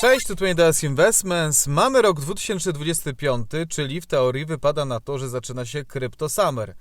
Cześć, tu DS Investments. Mamy rok 2025, czyli w teorii wypada na to, że zaczyna się Crypto Summer.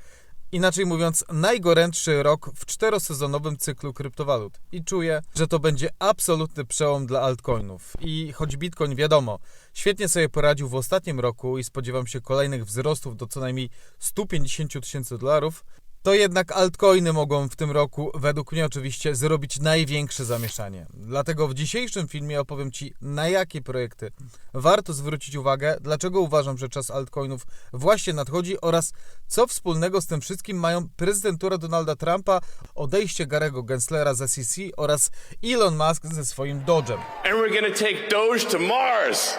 Inaczej mówiąc, najgorętszy rok w czterosezonowym cyklu kryptowalut. I czuję, że to będzie absolutny przełom dla altcoinów. I choć Bitcoin wiadomo, świetnie sobie poradził w ostatnim roku i spodziewam się kolejnych wzrostów do co najmniej 150 tysięcy dolarów, to jednak altcoiny mogą w tym roku, według mnie oczywiście, zrobić największe zamieszanie. Dlatego w dzisiejszym filmie opowiem Ci, na jakie projekty warto zwrócić uwagę, dlaczego uważam, że czas altcoinów właśnie nadchodzi oraz co wspólnego z tym wszystkim mają prezydentura Donalda Trumpa, odejście Garego Genslera z SEC oraz Elon Musk ze swoim Dodge'em. And we're gonna take Doge to Mars.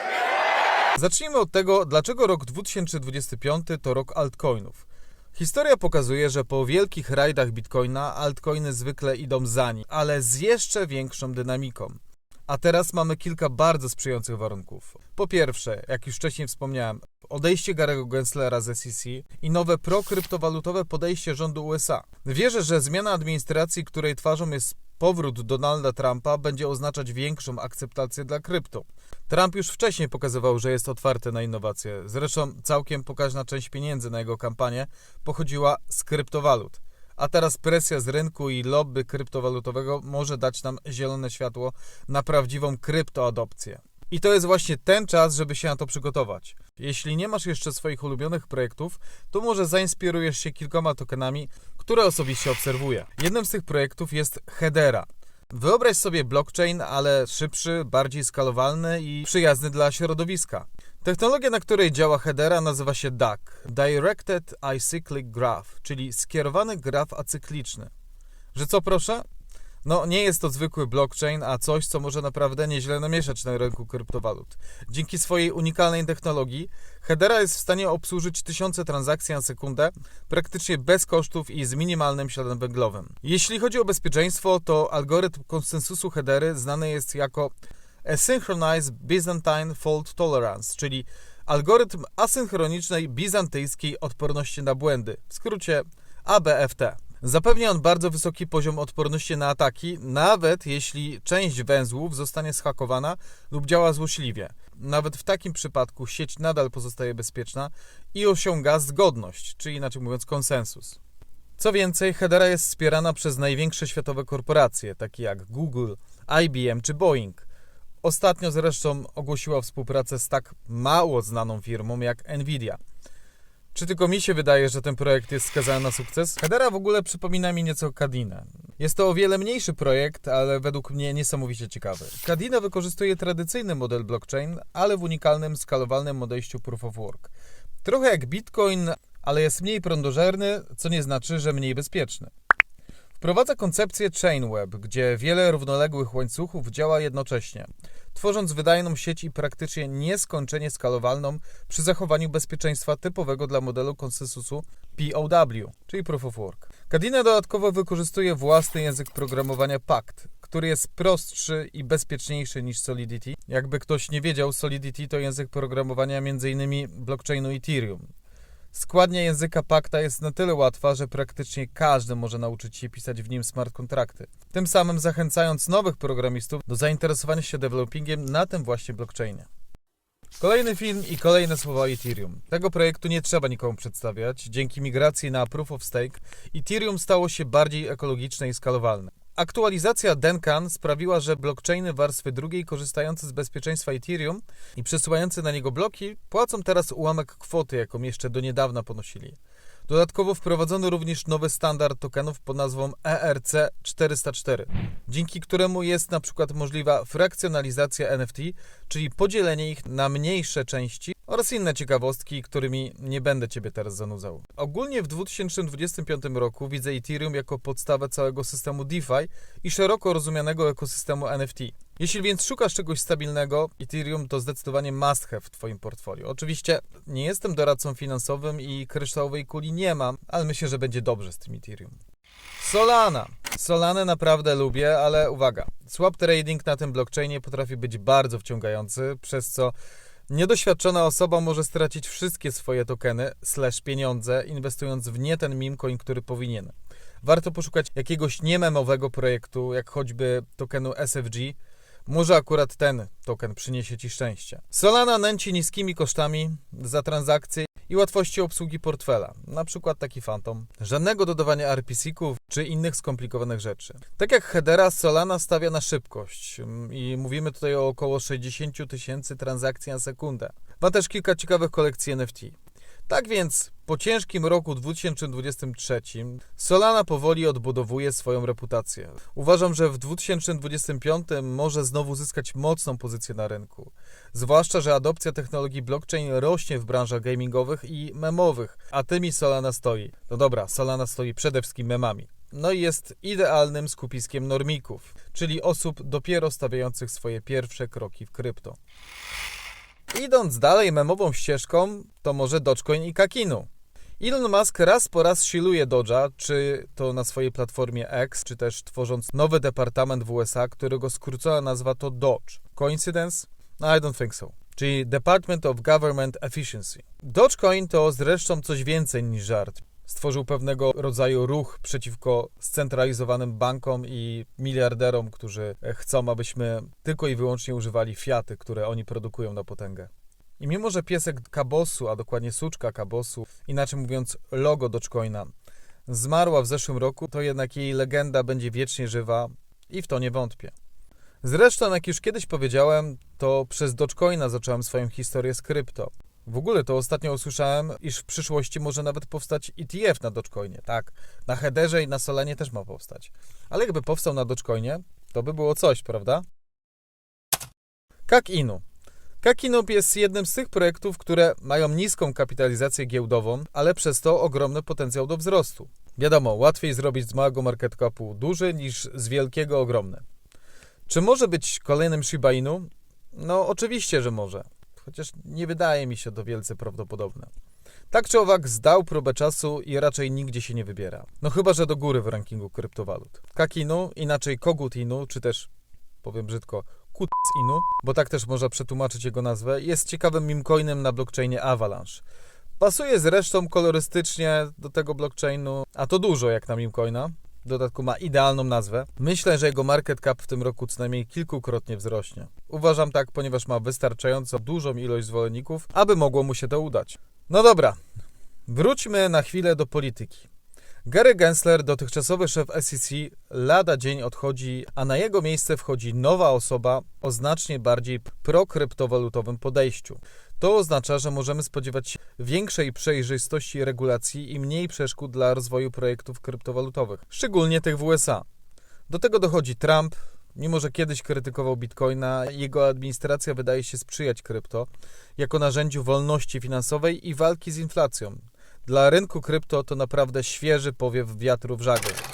Zacznijmy od tego, dlaczego rok 2025 to rok altcoinów. Historia pokazuje, że po wielkich rajdach bitcoina altcoiny zwykle idą za nim, ale z jeszcze większą dynamiką. A teraz mamy kilka bardzo sprzyjających warunków. Po pierwsze, jak już wcześniej wspomniałem, odejście Garego Genslera z SEC i nowe prokryptowalutowe podejście rządu USA. Wierzę, że zmiana administracji, której twarzą jest powrót Donalda Trumpa, będzie oznaczać większą akceptację dla krypto. Trump już wcześniej pokazywał, że jest otwarty na innowacje. Zresztą całkiem pokaźna część pieniędzy na jego kampanię pochodziła z kryptowalut. A teraz presja z rynku i lobby kryptowalutowego może dać nam zielone światło na prawdziwą kryptoadopcję. I to jest właśnie ten czas, żeby się na to przygotować. Jeśli nie masz jeszcze swoich ulubionych projektów, to może zainspirujesz się kilkoma tokenami, które osobiście obserwuję. Jednym z tych projektów jest Hedera. Wyobraź sobie blockchain, ale szybszy, bardziej skalowalny i przyjazny dla środowiska. Technologia, na której działa Hedera, nazywa się DAG Directed Acyclic Graph, czyli skierowany graf acykliczny. Że co proszę? No, nie jest to zwykły blockchain, a coś, co może naprawdę nieźle namieszać na rynku kryptowalut. Dzięki swojej unikalnej technologii, Hedera jest w stanie obsłużyć tysiące transakcji na sekundę, praktycznie bez kosztów i z minimalnym śladem węglowym. Jeśli chodzi o bezpieczeństwo, to algorytm konsensusu Hedery znany jest jako Asynchronized Byzantine Fault Tolerance, czyli algorytm asynchronicznej bizantyjskiej odporności na błędy, w skrócie ABFT. Zapewnia on bardzo wysoki poziom odporności na ataki, nawet jeśli część węzłów zostanie schakowana lub działa złośliwie. Nawet w takim przypadku sieć nadal pozostaje bezpieczna i osiąga zgodność, czy inaczej mówiąc konsensus. Co więcej, Hedera jest wspierana przez największe światowe korporacje, takie jak Google, IBM czy Boeing. Ostatnio zresztą ogłosiła współpracę z tak mało znaną firmą jak Nvidia. Czy tylko mi się wydaje, że ten projekt jest skazany na sukces? Hedera w ogóle przypomina mi nieco Kadinę. Jest to o wiele mniejszy projekt, ale według mnie niesamowicie ciekawy. Kadina wykorzystuje tradycyjny model blockchain, ale w unikalnym, skalowalnym podejściu proof of work. Trochę jak Bitcoin, ale jest mniej prądożerny, co nie znaczy, że mniej bezpieczny. Wprowadza koncepcję Chainweb, gdzie wiele równoległych łańcuchów działa jednocześnie, tworząc wydajną sieć i praktycznie nieskończenie skalowalną przy zachowaniu bezpieczeństwa typowego dla modelu konsensusu POW, czyli Proof of Work. Kadina dodatkowo wykorzystuje własny język programowania Pact, który jest prostszy i bezpieczniejszy niż Solidity. Jakby ktoś nie wiedział, Solidity to język programowania m.in. blockchainu Ethereum. Składnia języka Pakta jest na tyle łatwa, że praktycznie każdy może nauczyć się pisać w nim smart kontrakty. Tym samym zachęcając nowych programistów do zainteresowania się developingiem na tym właśnie blockchainie. Kolejny film i kolejne słowa o Ethereum. Tego projektu nie trzeba nikomu przedstawiać. Dzięki migracji na Proof of Stake Ethereum stało się bardziej ekologiczne i skalowalne. Aktualizacja Denkan sprawiła, że blockchainy warstwy drugiej korzystające z bezpieczeństwa Ethereum i przesyłające na niego bloki płacą teraz ułamek kwoty, jaką jeszcze do niedawna ponosili. Dodatkowo wprowadzono również nowy standard tokenów pod nazwą E ERC404, dzięki któremu jest na przykład możliwa frakcjonalizacja NFT, czyli podzielenie ich na mniejsze części oraz inne ciekawostki, którymi nie będę Ciebie teraz zanudzał. Ogólnie w 2025 roku widzę Ethereum jako podstawę całego systemu DeFi i szeroko rozumianego ekosystemu NFT. Jeśli więc szukasz czegoś stabilnego, Ethereum to zdecydowanie must have w Twoim portfolio. Oczywiście nie jestem doradcą finansowym i kryształowej kuli nie mam, ale myślę, że będzie dobrze z tym Ethereum. Solana. Solanę naprawdę lubię, ale uwaga. Swap trading na tym blockchainie potrafi być bardzo wciągający, przez co niedoświadczona osoba może stracić wszystkie swoje tokeny slash pieniądze, inwestując w nie ten meme coin, który powinien. Warto poszukać jakiegoś niememowego projektu, jak choćby tokenu SFG, Może akurat ten token przyniesie Ci szczęście. Solana nęci niskimi kosztami za transakcje i łatwości obsługi portfela, na przykład taki Phantom. Żadnego dodawania RPC-ków czy innych skomplikowanych rzeczy. Tak jak Hedera, Solana stawia na szybkość mm, i mówimy tutaj o około 60 000 tysięcy transakcji na sekundę. Ma też kilka ciekawych kolekcji NFT. Tak więc po ciężkim roku 2023 Solana powoli odbudowuje swoją reputację. Uważam, że w 2025 może znowu zyskać mocną pozycję na rynku. Zwłaszcza, że adopcja technologii blockchain rośnie w branżach gamingowych i memowych, a tymi Solana stoi. No dobra, Solana stoi przede wszystkim memami. No i jest idealnym skupiskiem normików, czyli osób dopiero stawiających swoje pierwsze kroki w krypto. Idąc dalej memową ścieżką, to może Dogecoin i Kakinu. Elon Musk raz po raz siluje Doge'a, czy to na swojej platformie X, czy też tworząc nowy departament w USA, którego skrócona nazwa to Doge. Coincidence? No, I don't think so. Czyli Department of Government Efficiency. Dogecoin to zresztą coś więcej niż żart. Stworzył pewnego rodzaju ruch przeciwko scentralizowanym bankom i miliarderom, którzy chcą, abyśmy tylko i wyłącznie używali fiaty, które oni produkują na potęgę. I mimo, że piesek Kabosu, a dokładnie suczka Kabosu, inaczej mówiąc logo Dogecoina, zmarła w zeszłym roku, to jednak jej legenda będzie wiecznie żywa i w to nie wątpię. Zresztą, jak już kiedyś powiedziałem, to przez Dogecoina zacząłem swoją historię z krypto. W ogóle to ostatnio usłyszałem, iż w przyszłości może nawet powstać ETF na Dogecoinie. Tak, na Hedgerze i na Solanie też ma powstać. Ale jakby powstał na Dogecoinie, to by było coś, prawda? Kak Inu. Kakinop jest jednym z tych projektów, które mają niską kapitalizację giełdową, ale przez to ogromny potencjał do wzrostu. Wiadomo, łatwiej zrobić z małego market capu duży niż z wielkiego ogromny. Czy może być kolejnym Shiba Inu? No oczywiście, że może. Chociaż nie wydaje mi się to wielce prawdopodobne. Tak czy owak zdał próbę czasu i raczej nigdzie się nie wybiera. No chyba, że do góry w rankingu kryptowalut. Kakinu, inaczej Kogut Inu, czy też, powiem brzydko, Kuc Inu, bo tak też można przetłumaczyć jego nazwę, jest ciekawym mimcoinem na blockchainie Avalanche. Pasuje zresztą kolorystycznie do tego blockchainu, a to dużo jak na mimcoina. W dodatku ma idealną nazwę. Myślę, że jego market cap w tym roku co najmniej kilkukrotnie wzrośnie. Uważam tak, ponieważ ma wystarczająco dużą ilość zwolenników, aby mogło mu się to udać. No dobra, wróćmy na chwilę do polityki. Gary Gensler, dotychczasowy szef SEC, lada dzień odchodzi, a na jego miejsce wchodzi nowa osoba o znacznie bardziej prokryptowalutowym podejściu. To oznacza, że możemy spodziewać się większej przejrzystości regulacji i mniej przeszkód dla rozwoju projektów kryptowalutowych, szczególnie tych w USA. Do tego dochodzi Trump. Mimo, że kiedyś krytykował bitcoina, jego administracja wydaje się sprzyjać krypto jako narzędziu wolności finansowej i walki z inflacją. Dla rynku krypto to naprawdę świeży powiew wiatru w żagle.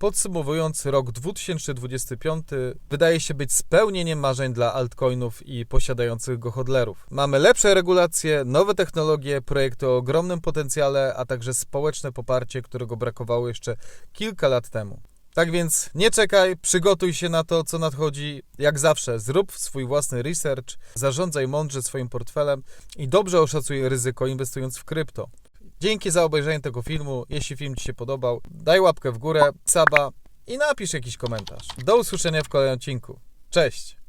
Podsumowując, rok 2025 wydaje się być spełnieniem marzeń dla altcoinów i posiadających go hodlerów. Mamy lepsze regulacje, nowe technologie, projekty o ogromnym potencjale, a także społeczne poparcie, którego brakowało jeszcze kilka lat temu. Tak więc nie czekaj, przygotuj się na to, co nadchodzi. Jak zawsze, zrób swój własny research, zarządzaj mądrze swoim portfelem i dobrze oszacuj ryzyko inwestując w krypto. Dzięki za obejrzenie tego filmu. Jeśli film Ci się podobał, daj łapkę w górę, saba i napisz jakiś komentarz. Do usłyszenia w kolejnym odcinku. Cześć!